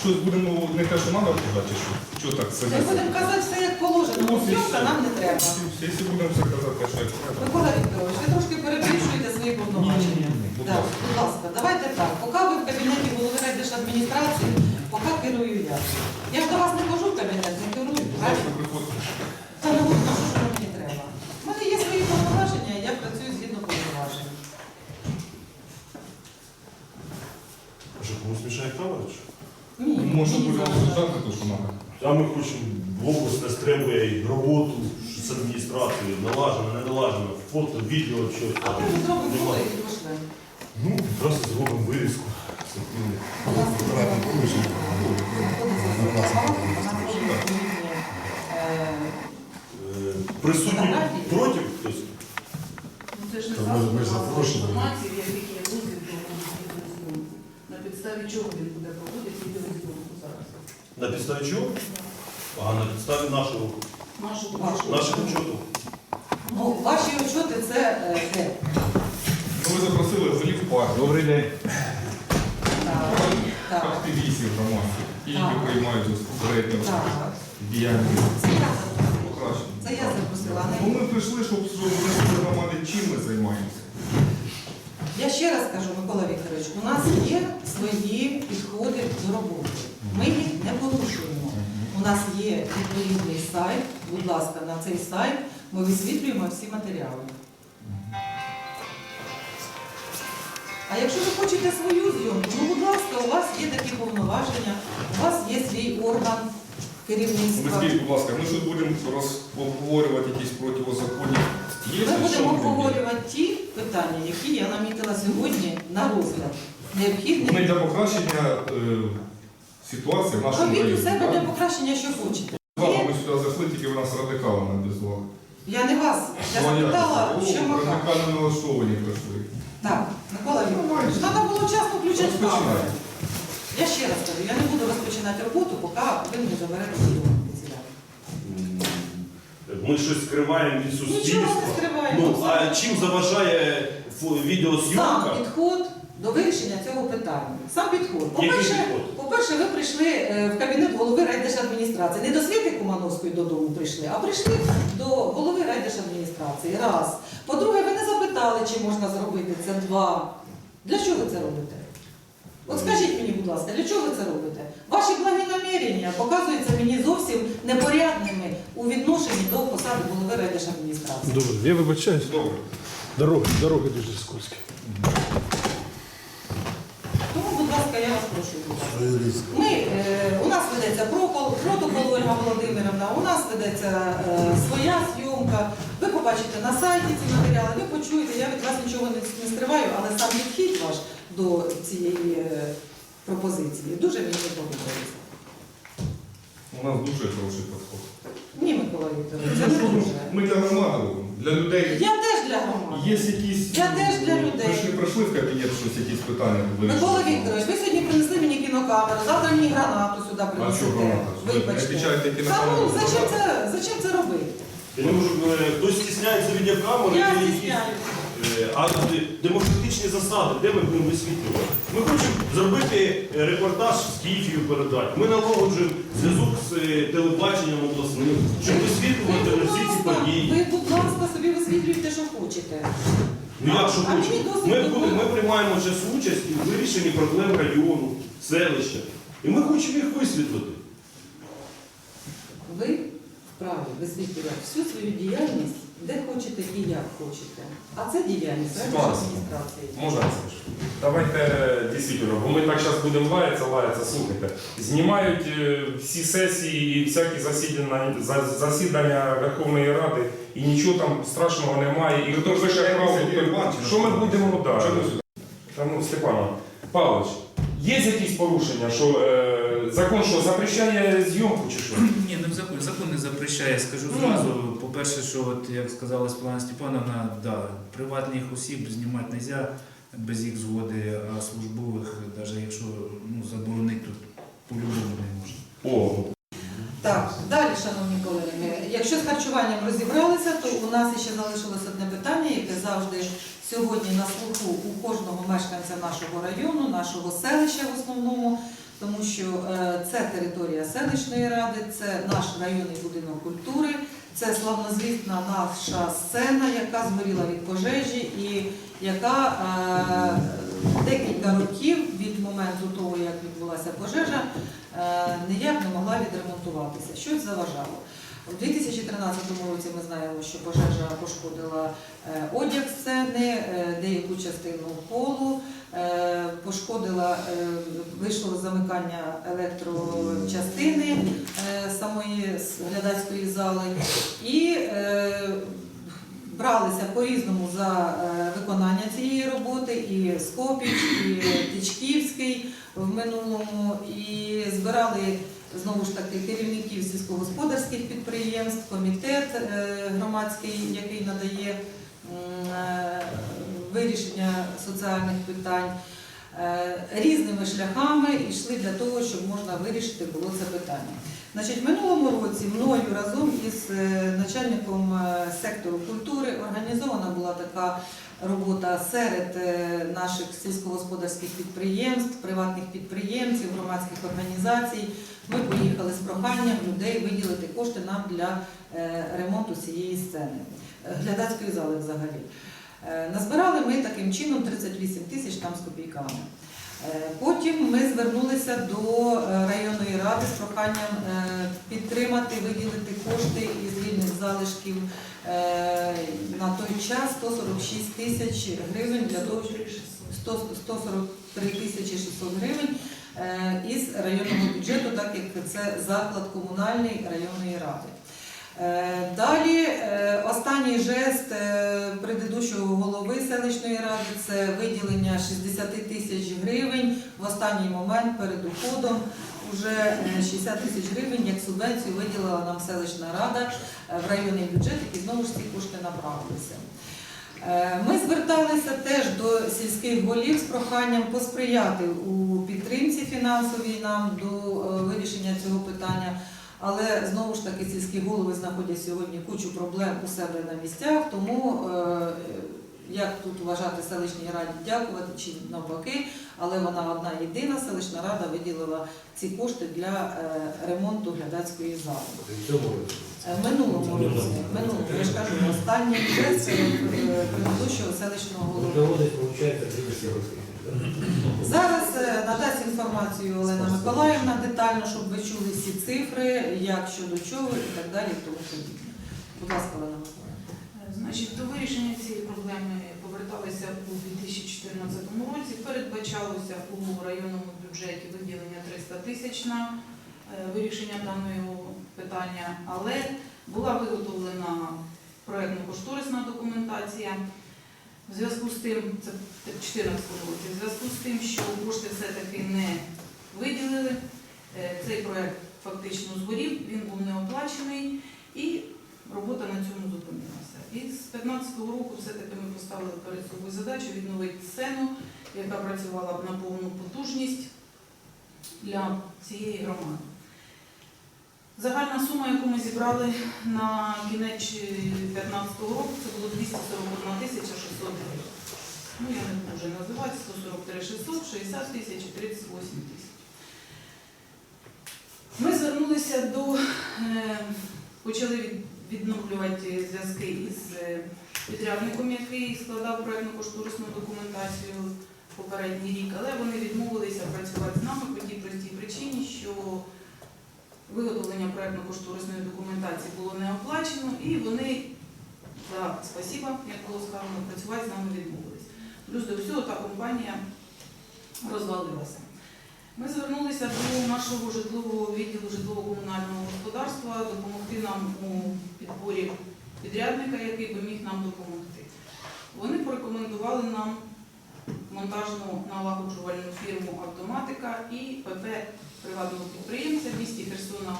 Щось будемо не те, що треба казати, чи що? Що так Ми сидіти? будемо казати все як положено, зйомка нам не треба. Якщо будемо все казати, те, що як треба. Микола Вікторович, ви трошки перебільшуєте свої повноваження. Будь Так, ласка. будь ласка, давайте так. Поки ви в кабінеті голови райдержадміністрації, поки керую я. Я ж до вас не хожу в кабінет, не керую, Завтра правильно? приходьте. Та не буду, що що мені треба. У мене є свої повноваження, і я працюю згідно повноважень. Що комусь мішає камера? чи? Мені будемо обсуждати те, що треба. А ми хочемо в область не стримує і роботу з адміністрацією, налажено, не налажено, фото, відео, щось А там. ми зробимо і пошлемо. Ну, просто зробимо вирізку. Присутні проти хтось? Ну, ми- запрошені. інформації, в яких є дозвіл до відеозйомки. На підставі чого він буде проводити відеозйомку зараз? На підставі чого? А на підставі нашого, Нашого Вашого. нашого? Ну, ваші отчоти це е, де? Ну, ви запросили голів партії. Добрий день. Так, так, Активістів громадських, які приймають безпосередньо так. діяльність. Це я запросила. Покращення. Це я запросила. а Ну, ми прийшли, щоб щоб громади, чим ми займаємося. Я ще раз кажу, Микола Вікторович, у нас є свої підходи до роботи. Ми їх не порушуємо. У нас є відповідний сайт. Будь ласка, на цей сайт ми висвітлюємо всі матеріали. А якщо ви хочете свою зйомку, ну будь ласка, у вас є такі повноваження, у вас є свій орган керівництва. скажіть, будь ласка, ми що будемо роз- обговорювати якісь протизаконні? Є Ми що будемо обговорювати ті питання, які я намітила сьогодні на розгляд. Необхідні Ми для покращення е, ситуації в нашому Робіть у районі. себе для покращення, що хочете. Є? Ми сюди зайшли, тільки ви нас радикалами обізвали. Я не вас, я запитала, О, що мака. радикально налаштовані прийшли. Так, Микола Вікторович, треба було вчасно включати камеру. Розпочинаємо. Я ще раз кажу, я не буду розпочинати роботу, поки ви не заберете зйомку. Ми щось скриваємо від Нічого суспільства. не скриваємо. Ну, а чим заважає відеозйомка? Сам підход до вирішення цього питання. Сам підход. По-перше, по-перше, ви прийшли е, в кабінет голови райдержадміністрації. Не до Світи Кумановської додому прийшли, а прийшли до голови райдержадміністрації. Раз. По-друге, ви не запитали, чи можна зробити це. Два. Для чого ви це робите? От скажіть мені, будь ласка, для чого ви це робите? Ваші благі намірення показуються мені зовсім непорядними у відношенні до посади голови райдержадміністрації. Добре, я вибачаюсь. Добре. Дороги, дороги дуже скользкі. Тому, будь ласка, я вас прошу. будь ласка. Ми, е, у нас ведеться прокол- протокол Ольга Володимирівна, у нас ведеться е, своя зйомка. Ви побачите на сайті ці матеріали, ви почуєте, я від вас нічого не, не скриваю, але сам підхід ваш до цієї е, пропозиції дуже мені не подобається. У нас дуже хороший підход. Ні, Микола Вікторович, це не дуже. Ми для громади робимо. Для людей Я теж для громади. є якісь. Я теж для людей. Ви ж не прийшли в кабінет щось, якісь питання вирішити. Микола Вікторович, ви сьогодні принесли мені кінокамеру, завтра мені гранату сюди А що принесете. граната? Вибачте. обіцяєте Та кінокамеру? ну, зачем це, зачем це робити? Я не можу, е, хтось стісняється відеокамери, Я якісь, стісняюся. Е, а демократичні засади, де ми будемо висвітлювати? Ми хочемо зробити е, репортаж з Києві передати. Ми налагоджуємо зв'язок з е, телебаченням обласним, щоб висвітлювати всі ці події. ви, будь ласка, собі висвітлюйте, що хочете. Ну як що хочемо? Ми, будемо- ми приймаємо зараз участь у вирішенні проблем району, селища. І ми хочемо їх висвітлити. Ви вправі висвітлювати всю свою діяльність, де хочете і як хочете. А це діяльність Ситуація. адміністрації. Можна це ж? Давайте дійсно, бо ми так зараз будемо лаятися, лаятися, слухайте. Знімають е, всі сесії і всякі засідання, за- засідання Верховної Ради, і нічого там страшного немає. І хто Тобто, пише то- що ми будемо Чому дати? сюди? Та ну, Степана, Павлович, є якісь порушення, що е, закон що запрещає зйомку чи що? Ні, не в закон. Закон не запрещає. Скажу Ну. зразу. По-перше, що от, як сказала Світлана Степановна, да, приватних осіб знімати не можна без їх згоди, а службових, навіть якщо ну, заборонити, тут по-любому не можна. О, Так, далі, шановні колеги, якщо з харчуванням розібралися, то у нас ще залишилось одне питання, яке завжди сьогодні на слуху у кожного мешканця нашого району, нашого селища в основному, тому що е, це територія селищної ради, це наш районний будинок культури, це славнозвісна наша сцена, яка згоріла від пожежі і яка е, декілька років від моменту того, як відбулася пожежа, е, ніяк не могла відремонтуватися. Щось заважало. У 2013 році ми знаємо, що пожежа пошкодила одяг сцени, деяку частину полу, е, пошкодила, е, вийшло замикання електрочастини е, самої глядацької зали. І е, бралися по-різному за е, виконання цієї роботи і Скопіч, і Тичківський в минулому, і збирали знову ж таки керівників сільськогосподарських підприємств, комітет е, громадський, який надає е, вирішення соціальних питань. Е, Різними шляхами йшли для того, щоб можна вирішити було це питання. Значить, минулому році мною разом із е, начальником е, сектору культури організована була така робота серед наших сільськогосподарських підприємств, приватних підприємців, громадських організацій. Ми поїхали з проханням людей виділити кошти нам для ремонту цієї сцени, глядацької зали взагалі. Е, Назбирали ми таким чином 38 тисяч там з копійками. Е, Потім ми звернулися до е, районної ради з проханням підтримати, виділити кошти із вільних залишків на той час 146 тисяч гривень для того, 143 тисячі 600 гривень із районного бюджету, так як це заклад комунальний районної ради. Е, Далі е, останній жест е, предыдущого голови селищної ради це виділення 60 тисяч гривень в останній момент перед уходом. Уже е, 60 тисяч гривень як субвенцію виділила нам селищна рада в районний бюджет, і знову ж ці кошти направилися. Ми зверталися теж до сільських голів з проханням посприяти у підтримці фінансовій нам до вирішення цього питання. Але знову ж таки сільські голови знаходять сьогодні кучу проблем у себе на місцях, тому е, як тут вважати селищній раді дякувати чи навпаки, але вона одна єдина селищна рада виділила ці кошти для е, ремонту глядацької зали. Е, минулому році, в минулому, я ж кажу, останній жест е, предыдущого селищного голови. Зараз е, надасть інформацію Олена Миколаївна детально, щоб ви чули всі цифри, як щодо чого і так далі, тому подібне. Будь ласка, Олена Миколаївна. Значить, до вирішення цієї проблеми поверталися у 2014 році. Передбачалося у районному бюджеті виділення 300 тисяч на е, вирішення даного питання, але була виготовлена проєктно-кошторисна документація. В зв'язку з тим, це в 2014 році, в зв'язку з тим, що кошти все-таки не виділили, е, цей проєкт фактично згорів, він був не оплачений і робота на цьому зупинилася. І з 2015 року все-таки ми поставили перед собою задачу відновити сцену, яка працювала б на повну потужність для цієї громади. Загальна сума, яку ми зібрали на кінець 2015 року, це було 241 тисяча 600 гривень. Ну, я не буду вже називати, 143 600, 60 тисяч 38 тисяч. Ми звернулися до, е, почали відновлювати зв'язки із е, підрядником, який складав проєктно-кошторисну документацію попередній рік, але вони відмовилися працювати з нами по тій простій причині, що виготовлення проєктно-кошторисної документації було не оплачено, і вони за спасіба, як було сказано, працювати з нами відмовились. Плюс до всього та компанія розвалилася. Ми звернулися до нашого житлового відділу житлово-комунального господарства допомогти нам у підборі підрядника, який би міг нам допомогти. Вони порекомендували нам монтажну налагоджувальну фірму Автоматика і ПП приватного підприємця в місті Херсона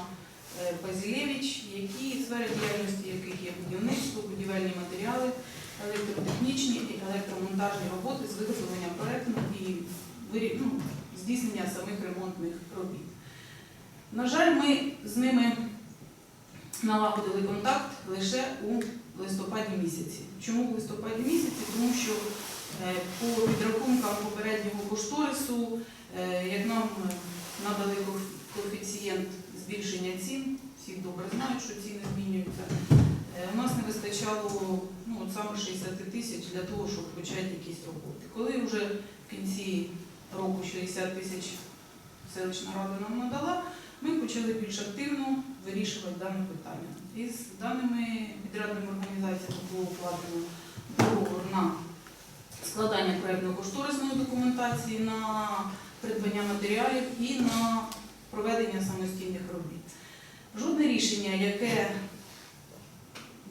е, Базілєвич, які сфери діяльності яких є будівництво, будівельні матеріали, електротехнічні і електромонтажні роботи з виготовлення проекту і ну, здійснення самих ремонтних робіт. На жаль, ми з ними налагодили контакт лише у листопаді місяці. Чому в листопаді місяці? Тому що е, по підрахункам попереднього кошторису, е, як нам е, надали коефіцієнт збільшення цін, всі добре знають, що ціни змінюються. Е, У нас не вистачало ну, от саме 60 тисяч для того, щоб почати якісь роботи. Коли вже в кінці року 60 тисяч селищна рада нам надала, ми почали більш активно вирішувати дане питання. І з даними підрядними організаціями було укладено договор на складання проєктно-кошторисної документації, на придбання матеріалів і на проведення самостійних робіт. Жодне рішення, яке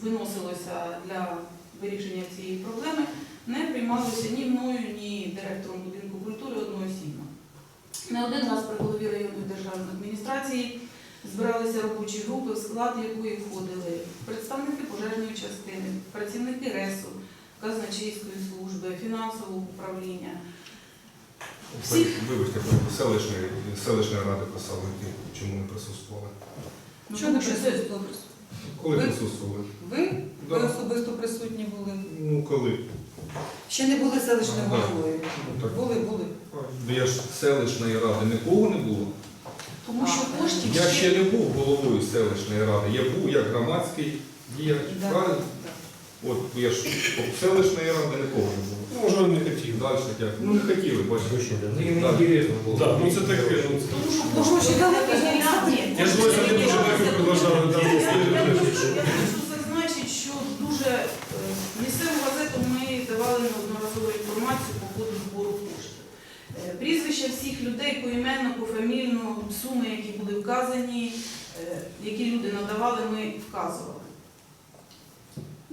виносилося для вирішення цієї проблеми, не приймалося ні мною, ні директором будинку культури одноосібно. Не один раз при голові районної державної адміністрації збиралися робочі групи, в склад якої входили представники пожежної частини, працівники РЕСу, казначейської служби, фінансового управління. Всіх Вибачте, селищної, селищної ради писали, чому не присутствували. Ну, не що це- присутствували? Коли Ви? присутствували? Ви? Ви особисто присутні були? Ну коли? Ще не були селищною Ага. головою. Ну, так. Були, були. Ну, Я ж селищної ради нікого не було. Тому що коштів Я ще не був головою селищної ради. Я був як громадський діяч. Да. Правильно? От я ж селищної ради нікого не було. Ну, може, не хотів. Далі як. Ну не хотіли, бачите. Ну, їм Так. інтересно було. Так, ну це таке. ну, Тому що Ну, гроші дали, Я ж думаю, не дуже так да, Я хочу зазначити, що дуже е, місцеву газету ми давали неодноразову інформацію по ходу збору коштів. Е, Прізвища всіх людей поіменно, пофамільно, суми, які були вказані, е, які люди надавали, ми вказували.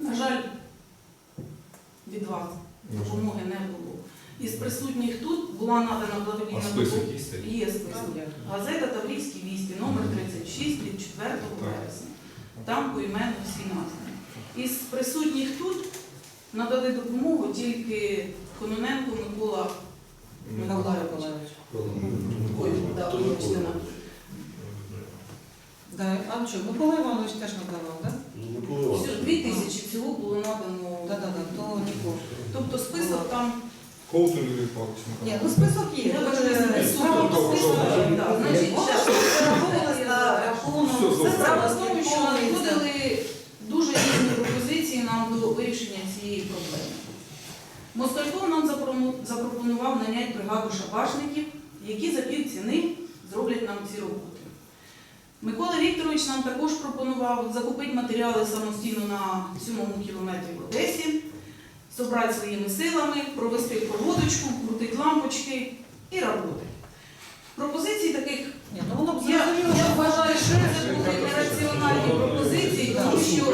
На жаль, від вас допомоги не було. Із присутніх тут була надана А благодійна допомога. є? Список. Газета Таврійські вісті, номер 36 від 4 вересня. Там поіменно всі названі. Із присутніх тут надали допомогу тільки Кононенко Микола Микола Миколаївич. Ой, да, вибачте, нам. Микола Іванович теж надавав, так? Всю- Дві тисячі всього було надано. Так, то нікого. Тобто список там Ковтун Юрій Павлович. Ні, ну список є. Я Ви бачу, список. справа в тому, що- Список. Значить, Воно щас. перераховувалось на рахунок. Все, Все добре. Справа в тому, що надходили дуже різні пропозиції нам до вирішення цієї проблеми. Москальков нам запро- запропонував наняти бригаду шабашників, які за пів ціни зроблять нам ці роботи. Микола Вікторович нам також пропонував закупити матеріали самостійно на сьомому кілометрі в Одесі, зібрати своїми силами, провести проводочку, крутити лампочки і роботи. Пропозицій таких Ні, ну воно б я, зрозуміло, я вважаю, що це були нераціональні пропозиції, тому що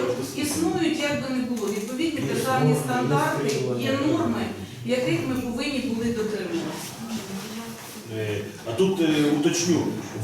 існують, як би не було, відповідні державні стандарти, є норми, яких ми повинні були дотримуватися. Е, А тут е, уточню,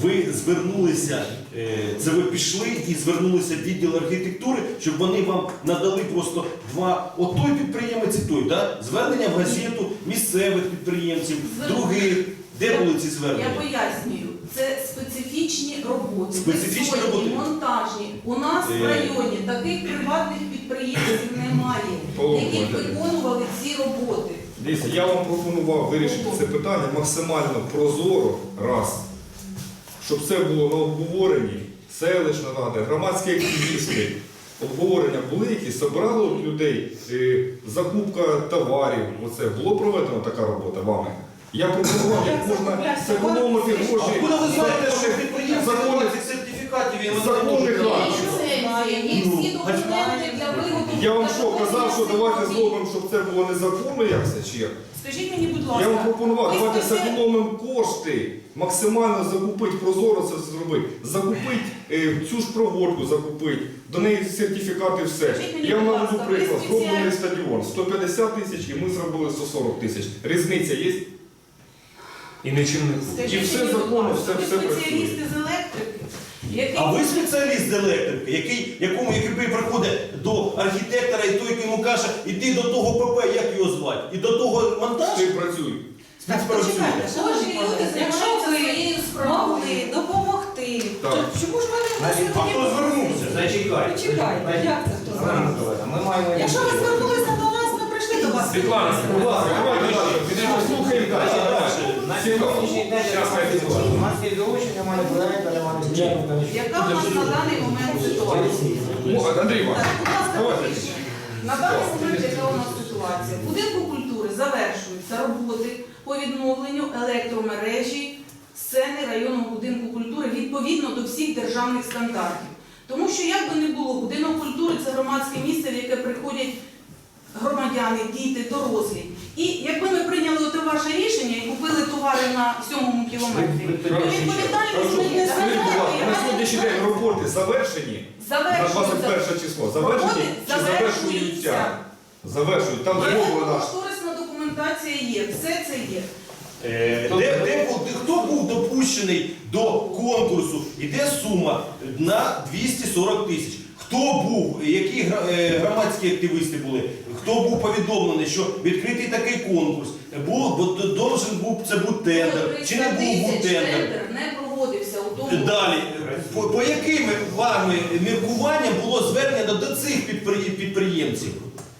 ви звернулися, е, це ви пішли і звернулися в відділ архітектури, щоб вони вам надали просто два, от той підприємець і той, да? звернення в газету місцевих підприємців, других. Де були ці звернення? Я пояснюю, це специфічні роботи, Специфічні висотні, роботи. монтажні. У нас в районі таких приватних підприємців немає, які б виконували ці роботи. Дивіться, я вам пропонував вирішити це питання максимально прозоро, раз, щоб це було на обговоренні, селищна рада, громадські активісти. Обговорення були якісь, собрали от людей, е, закупка товарів. Оце було проведено така робота вами. Я пропонував, як можна зекономити гроші. Откуда ви немає. Є всі Ну, документи для виготовлення. Я вам що казав, що давайте зробимо, щоб це було незаконно, як це чи як? Скажіть мені, будь ласка, Я вам пропонував, ви давайте спеці- зекономимо кошти, максимально закупити, прозоро це все зробити. Закупити е, цю ж проводку, закупити, до неї сертифікати, все. Скажіть мені, Я вам будь наведу ви приклад. спеціально- Зроблений стадіон 150 тисяч і ми зробили 140 тисяч. Різниця є? І нічим не хуже. І все законно, все- все працює. спеціалісти з електрики, які А ви спеціаліст з електрики, який, якому який приходить до архітектора і той, який йому каже, іди до того ПП, як його звати, і до того монтаж. Ти працюй. Співпрацює. почекайте, Кожні люди якщо ви справою. могли допомогти, Так. то чому ж ви не А хто звернувся? Почекайте, як це? Ми маємо... Якщо ви звернулися Світлана, Будь ласка, далі. Далі. У нас є доручення, немає проєкту, немає бюджету. Яка в нас на даний момент ситуація? Андрій Іванович, будь ласка, На даний момент яка у нас ситуація? В будинку культури завершуються роботи по відновленню електромережі сцени районного будинку культури відповідно до всіх державних стандартів. Тому що як би не було, будинок культури це громадське місце, в яке приходять громадяни, діти, дорослі. І якби ми прийняли оте ваше рішення і купили товари на сьомому кілометрі, то відповідальність ми не на сьогоднішній день роботи завершені? На Завершуються. 21 число. Завершені чи завершуються? Завершують. Там зроблена. Кошторисна документація є, все це є. Е, Де, де хто був допущений до конкурсу? Іде сума на 240 тисяч. Хто був, які е, громадські активісти були? Хто був повідомлений, що відкритий такий конкурс? Був, бо должен був це був тендер. Чи не був, був тендер? тендер не проводився у тому. Далі, по, по яким вами міркуванням було звернення до, цих підпри- підприємців?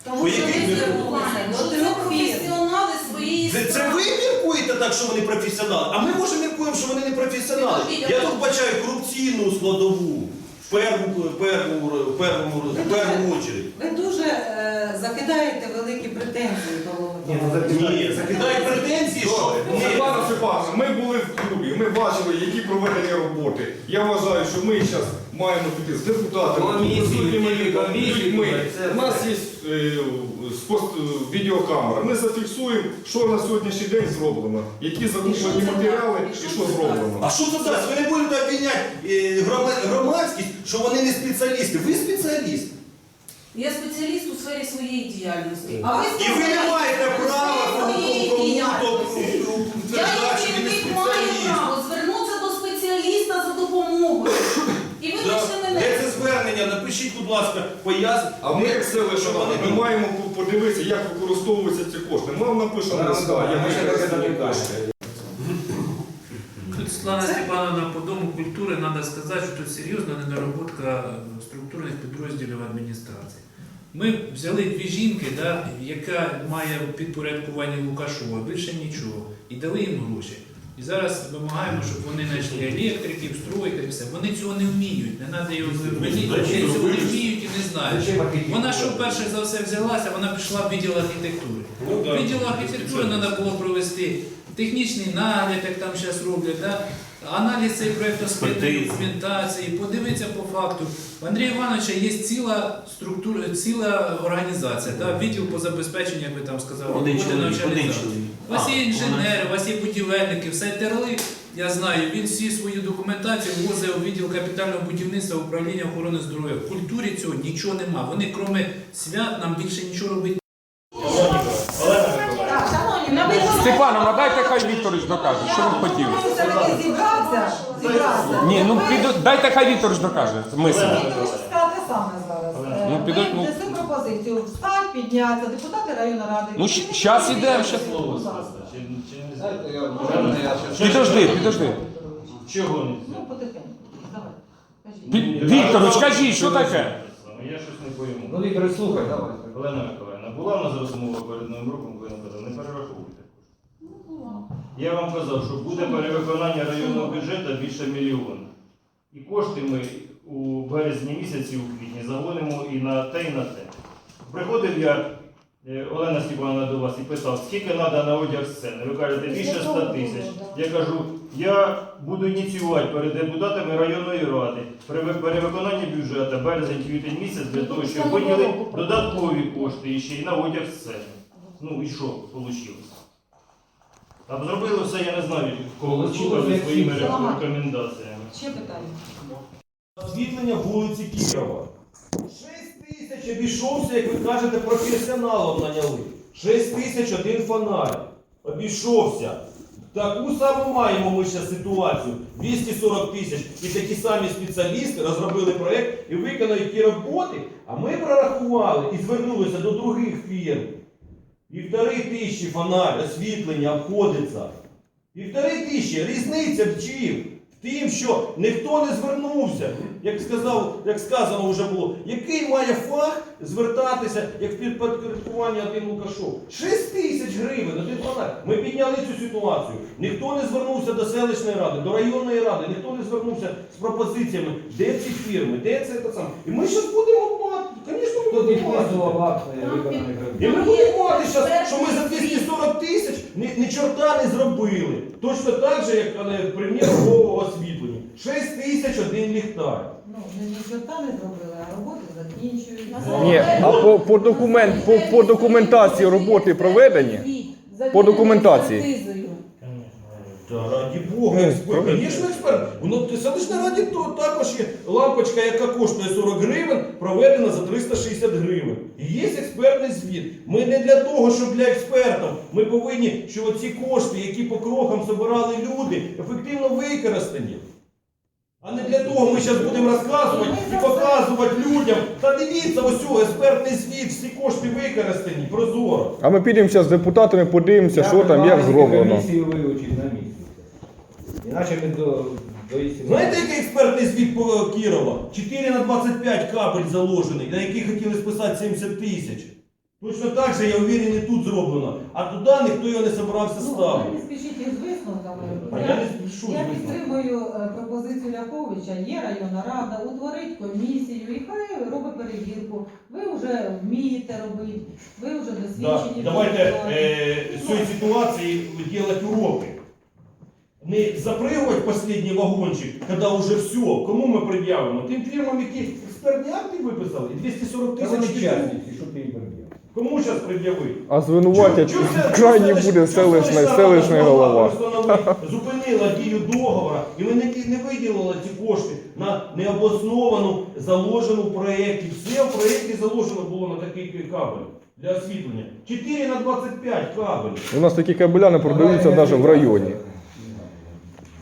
Тому По що яким ми міркуванням? звернуваємо, До це трьох фірм. професіонали своєї Це, це ви міркуєте так, що вони професіонали, а ми може міркуємо, що вони не професіонали. Я тут бачаю корупційну складову в перву, перву, первому, в перву очередь. Ви дуже е, закидаєте великі претензії до голови. Ні, закидають претензії, що Ні. Світлана Степановна, ми були в клубі, ми бачили, які проведені роботи. Я вважаю, що ми зараз маємо піти з депутатами, Комісії, присутніми тільки комісії, людьми. це- У нас є е, спост- відеокамера. Ми зафіксуємо, що на сьогоднішній день зроблено, які закуплені це матеріали дасть? І і що що це зроблено. А що це дасть? Ви не будете обвиняти е, грома- громадськість, що вони не спеціалісти. Ви спеціаліст. Я спеціаліст у сфері своєї діяльності. А ви І ви не маєте права кому-то діяльності. Я утверждати, як що ви не керівник маю спеціаліст. право звернутися до спеціаліста за допомогою. І Да. вибачте мене. Де це звернення? Напишіть, будь ласка, поясніть. А ми, як селищна рада, ми маємо подивитися, як використовуються ці кошти. Ми вам напишемо листа, як ми кошти. Тут Світлана Степановна по Дому культури треба сказати, що тут серйозна недоработка структурних підрозділів адміністрації. Ми взяли дві жінки, да, яка має підпорядкування Лукашова, більше нічого, і дали їм гроші. І зараз вимагаємо, щоб вони знайшли електриків, стройків, все. Вони цього не вміють, не треба його винити, вони цього не вміють і не знають. Вона що перше за все взялася, вона пішла в відділ архітектури. В відділу архітектури треба було провести технічний нагляд, як там зараз роблять, да? Аналіз цієї проєктоспитної документації, подивитися по факту. У Андрія Івановича є ціла структура, ціла організація, да? відділ по забезпеченню, як ви там сказали, Один чоловік, один чоловік. У вас є інженери, у вас є будівельники, все терли. Я знаю, він всі свою документацію возить у відділ капітального будівництва управління охорони здоров'я. В культурі цього нічого нема. Вони, крім свят, нам більше нічого робити. Хай Вікторович докаже, що він хотів. Все-таки зібрався, зібрався. Ні, ну піду, дайте хай Вікторович докаже. Мисль. Віктор сказати саме зараз. Е, Ну, Ми підуть, ну. пропозицію. Встать, підняться, депутати районної ради. Ну, щ- щас ідемо, щас. Будь ласка. Знаєте, я можна я ще- Підожди, підожди. Чого не Ну, потихеньку. Давай. кажіть. Пі- Вікторович, кажіть, що таке? Я щось не пойму. Ну, Віктор, слухай, давай. Олена Миколаївна, була в нас розмова перед новим роком, ви нам казали, не перераховуйте. Я вам казав, що буде перевиконання районного бюджету більше мільйона. І кошти ми у березні місяці, у квітні загонимо і на те, і на те. Приходив я, е, Олена Степановна до вас і питав, скільки треба на одяг сцени. Ви кажете, більше 100 тисяч. Я кажу, я буду ініціювати перед депутатами районної ради при перевиконанні бюджету березень-квітень місяць для того, щоб виділи додаткові кошти і ще й на одяг сцени. Ну і що вийшло? А зробили все, я не знаю, кого ви слухали своїми рекомендаціями. Ще питання. Освітлення вулиці Кірова. 6 тисяч обійшовся, як ви кажете, професіоналом наняли. 6 тисяч один фонарь. Обійшовся. Таку саму маємо ми ще ситуацію. 240 тисяч. І такі самі спеціалісти розробили проєкт і виконають ті роботи, а ми прорахували і звернулися до других фірм. Півтори тисячі фонарь, освітлення обходиться. Півтори тисячі, різниця в чим? В тим, що ніхто не звернувся, як сказав, як сказано вже було, який має фах звертатися, як в підпорядкуванні один Лукашов. 6 тисяч гривень, один фанат. Ми підняли цю ситуацію. Ніхто не звернувся до селищної ради, до районної ради, ніхто не звернувся з пропозиціями, де ці фірми, де це те саме. І ми зараз будемо Хто підписував акт? І ми будемо мати зараз, що ми за 240 тисяч ні, ні чорта не зробили. Точно так же, як але, примір нового освітлення. 6 тисяч один ліхтар. Ну, не ні чорта не зробили, а роботи закінчують. Ні, а по, по, документ, по, по документації роботи проведені, по документації. Та раді Бога, експерт. Звісно, експерт. Воно в селищній раді то також є лампочка, яка коштує 40 гривень, проведена за 360 гривень. І є експертний звіт. Ми не для того, щоб для експертів. Ми повинні, що ці кошти, які по крокам збирали люди, ефективно використані. А не для того ми зараз будемо розказувати і показувати людям. Та дивіться, ось цього експертний звіт, всі кошти використані, прозоро. А ми підемо зараз з депутатами, подивимося, що там, як зроблено. Комісію вилучити на місці. Іначе ми до, до істини. Знаєте, який експертний звіт по Кірова? 4 на 25 капель заложений, на які хотіли списати 70 тисяч. Точно так же, я уверен, і тут зроблено. А туди ніхто його не собирався Ну, ви ставити. не спішіть із висновками. А я не спішу. Я підтримую е, пропозицію Ляковича, є районна рада, утворить комісію і хай робить перевірку. Ви вже вмієте робити, ви вже Да. досвідчені. Давайте в е, з цієї ситуації робити уроки. Не запригувати в останній вагончик, коли вже все. Кому ми пред'явимо? Тим фірмам, які експертні акти виписали, і 240 Та тисяч. частниці, що ти їм переб'єш? Кому зараз пред'явити? А звинуватять Чу- чу це- крайній чу це- буде чу селищний, селищна селищний рада голова. Зупинила дію договора, і ми не, не виділили ці кошти на необосновану заложену в проєкті. Все в проєкті заложено було на такий кабель для освітлення. 4 на 25 кабель. У нас такі кабеля не продаються навіть в районі.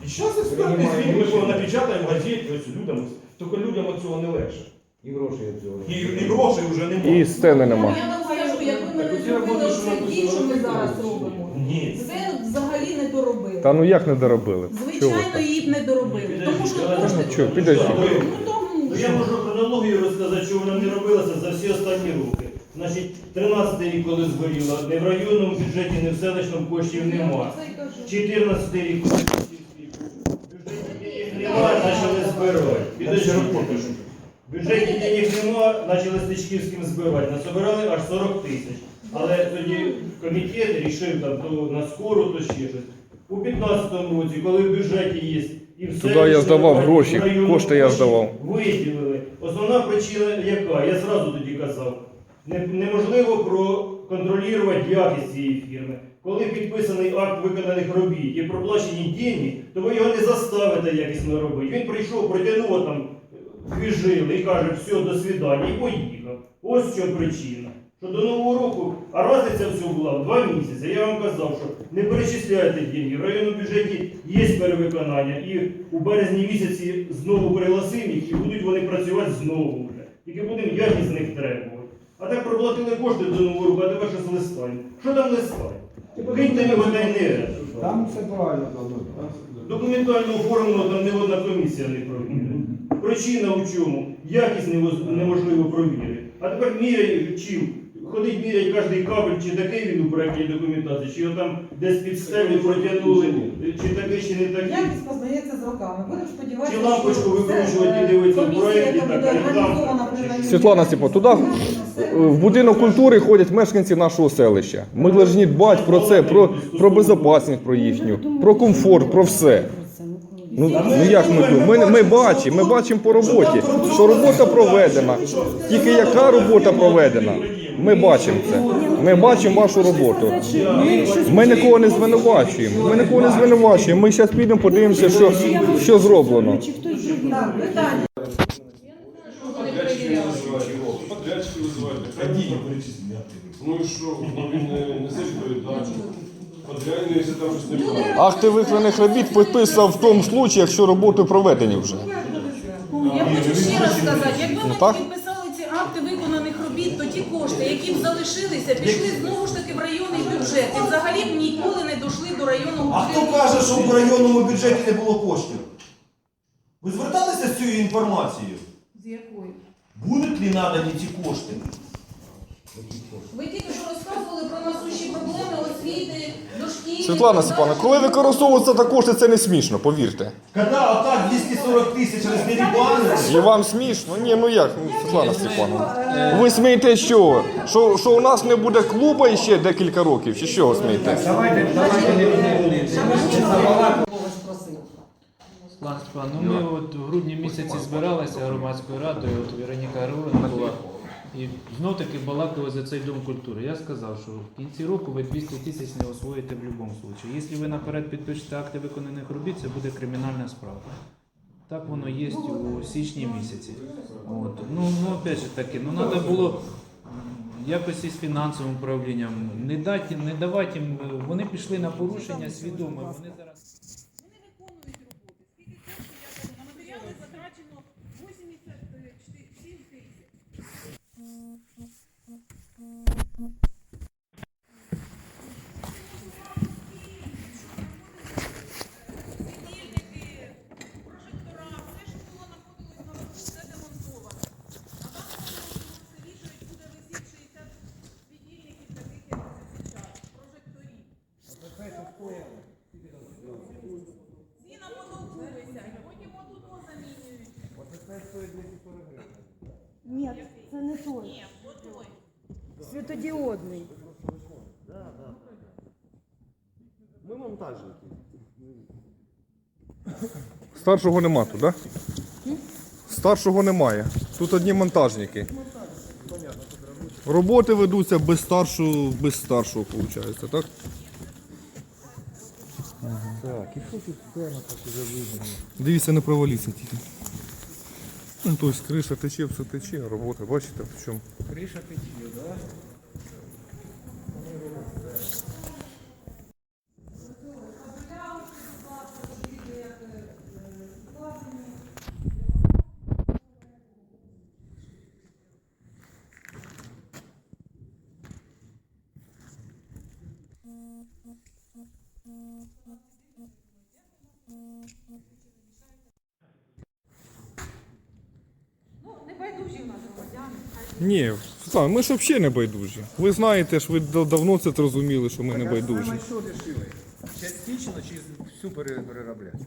І зараз експертний звіт, ми його напечатаємо газеті, ось людям, тільки людям від цього не легше. І гроші від цього. І, і грошей вже немає. І сцени нема. Я вам скажу, якби ми не зробили все ті, що ми зараз робимо, Ні. це взагалі не доробили. Та ну як не доробили? Чого Звичайно, так? її б не доробили. Тому що кошти. Що, підожди. Ну тому Ну, я можу хронологію розказати, що вона не робилася за всі останні роки. Значить, 13 рік, коли згоріла, не в районному бюджеті, не в селищному коштів нема. 14 рік, коли бюджеті денег нема, почали Стечківським збирати. Насобирали аж 40 тисяч. Але тоді комітет рішив там то на скору, то ще щось. У 15-му році, коли в бюджеті є і все. Туди я здавав гроші, кошти я здавав. Виділили. Основна причина яка? Я зразу тоді казав. Не- Неможливо проконтролювати якість цієї фірми. Коли підписаний акт виконаних робіт і проплачені деньги, то ви його не заставите якісно робити. Він прийшов, протягнув там дві жили і каже, все, до свидання, і поїхав. Ось чому причина. Що до Нового року, а разниця все була в два місяці. Я вам казав, що не перечисляйте деньги. В районному бюджеті є перевиконання, і у березні місяці знову пригласимо їх, і будуть вони працювати знову вже. Тільки будемо якість з них требувати. А так проплатили кошти до Нового року, а тепер що з листань? Що там листань? Киньте його та не. Там все правильно. Документально оформлено там не одна комісія не провірила. Причина у чому? Якість неможливо провірити. А тепер міряють чим? Ходить мірять кожний кабель, чи такий він у проєктній документації, чи його там десь під стелю протягнули, чи такий, чи не такий. Якість познається з роками. Будемо сподіватися, Чи лампочку викручувати і дивитися в проєкті, яка так, буде а не там. організована при районі. Світлана Степо, туди в- в будинок культури ходять мешканці нашого селища. Ми повинні дбати про це, про, про безпечність про їхню, про комфорт, про все. Ну, ну як ми тут? Ми, ми бачимо, ми бачимо по роботі, що робота проведена. Тільки яка робота проведена, ми бачимо це. Ми бачимо вашу роботу. Ми нікого не звинувачуємо. Ми нікого не звинувачуємо. Ми зараз підемо, подивимося, що, що зроблено. Подрядчики визивають. Ну і що? Ну він не несе відповідальність. Подрядний, якщо там щось не правильно. Акти виконаних робіт підписав в тому случаї, якщо роботи проведені вже. Я хочу ще раз сказати, якби ми Ну, так. підписали ці акти виконаних робіт, то ті кошти, які б залишилися, пішли знову ж таки в районний бюджет. І взагалі б ніколи не дійшли до районного А хто бюджету. каже, що в районному бюджеті не було коштів? Ви зверталися з цією інформацією? З якою? Будуть ли надані ці кошти? Ви тільки що розказували про насущі проблеми освіти, дошкілля. Світлана Степановна, коли використовуються та кошти, це не смішно, повірте. Коли отак 240 тисяч роздерібанили, І вам смішно? Ні, ну як, ну, Світлана Степановна. Ви смієте що? Що, що у нас не буде клуба ще декілька років, чи що ви смієте? Давайте, давайте не будемо. Степан, ну ми от в грудні місяці збиралися громадською радою, от Вероніка Григорівна була. І знов таки балакали за цей дом культури. Я сказав, що в кінці року ви 200 тисяч не освоїте в будь-якому випадку. Якщо ви наперед підпишете акти виконаних робіт, це буде кримінальна справа. Так воно є у січні місяці. От. Ну, ну опять же таки, ну треба було якось із фінансовим управлінням не дати, не давати їм. Вони пішли на порушення свідомо. Вони зараз. Вони виконують роботи. Скільки коштів, я кажу, на матеріали затрачено 87 тисяч. Світильники, прожектора, все, що було знаходилось на роботі, все демонтовано. На даному все вішають, буде висіти 60 світильників, таких як це зараз, прожекторів. Ці на потолку висять, потім отут замінюють. Ні, це не той. Ні, отой. Світодіодний. Старшого нема тут, так? Да? Старшого немає. Тут одні монтажники. Роботи ведуться без старшого, без старшого, виходить, так? Так, і що тут прямо так уже видно? Дивіться, не проваліться тільки. Ну, тобто криша тече, все тече, а робота, бачите, в чому? Криша тече, да? Ні, Світлана, ми ж взагалі не байдужі. Ви знаєте ж, ви да- давно це зрозуміли, що ми не байдужі. що рішили? Частично чи всю переробляти?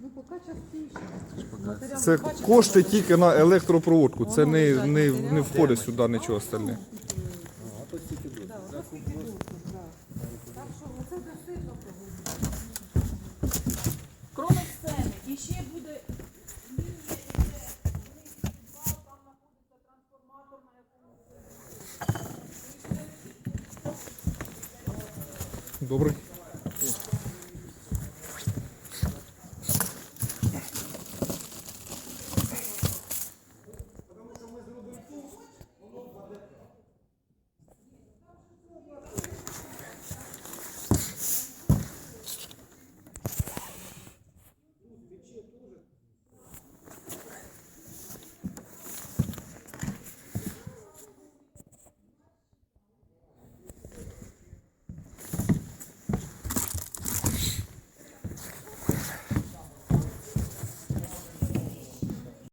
Ну, поки частіше. Це кошти тільки на електропроводку, це не, не, не входить сюди нічого остальне. Кроме сцени, і ще буде